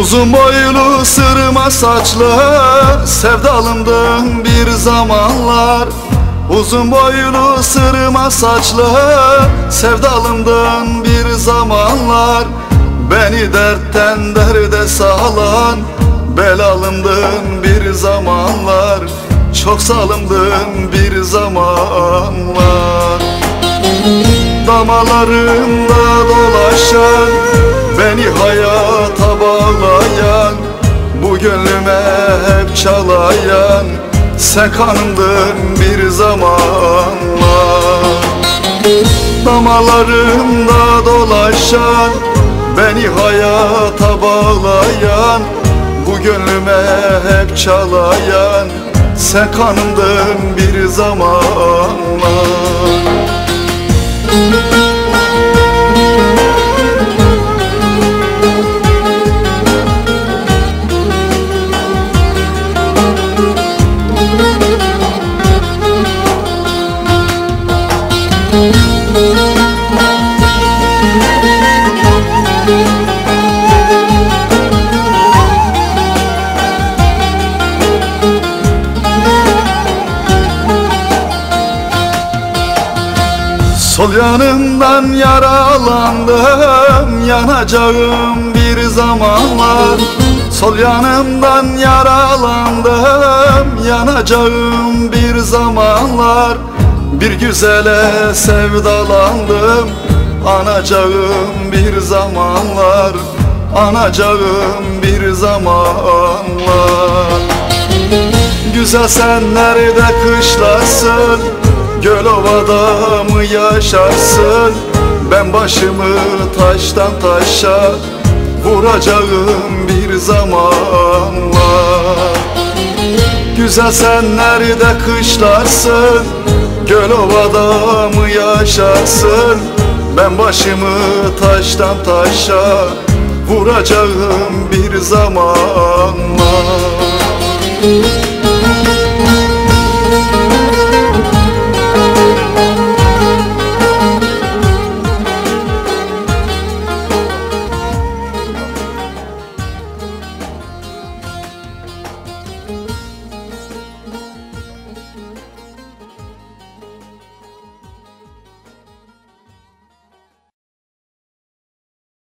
Uzun boylu sırma saçlı Sevdalımdın bir zamanlar. Uzun boylu sırma saçlı Sevdalımdın bir zamanlar. Beni dertten derde salan Belalımdın bir zamanlar. Çok salımdın bir zamanlar. Damalarımda dolaşan Beni hayata bağlayan Bu gönlüme hep çalayan Sen kanımdın bir zamanlar Damalarımda dolaşan Beni hayata bağlayan Bu gönlüme hep çalayan Sen kanımdın bir zamanlar Sol yanımdan yaralandım Yanacağım bir zamanlar Sol yanımdan yaralandım Yanacağım bir zamanlar Bir güzele sevdalandım Anacağım bir zamanlar Anacağım bir zamanlar Güzel sen nerede kışlasın Gölova'da mı yaşarsın. Ben başımı taştan taşa Vuracağım bir zamanlar Güzel sen nerede kışlarsın Gölova'da mı yaşarsın. Ben başımı taştan taşa Vuracağım bir zamanlar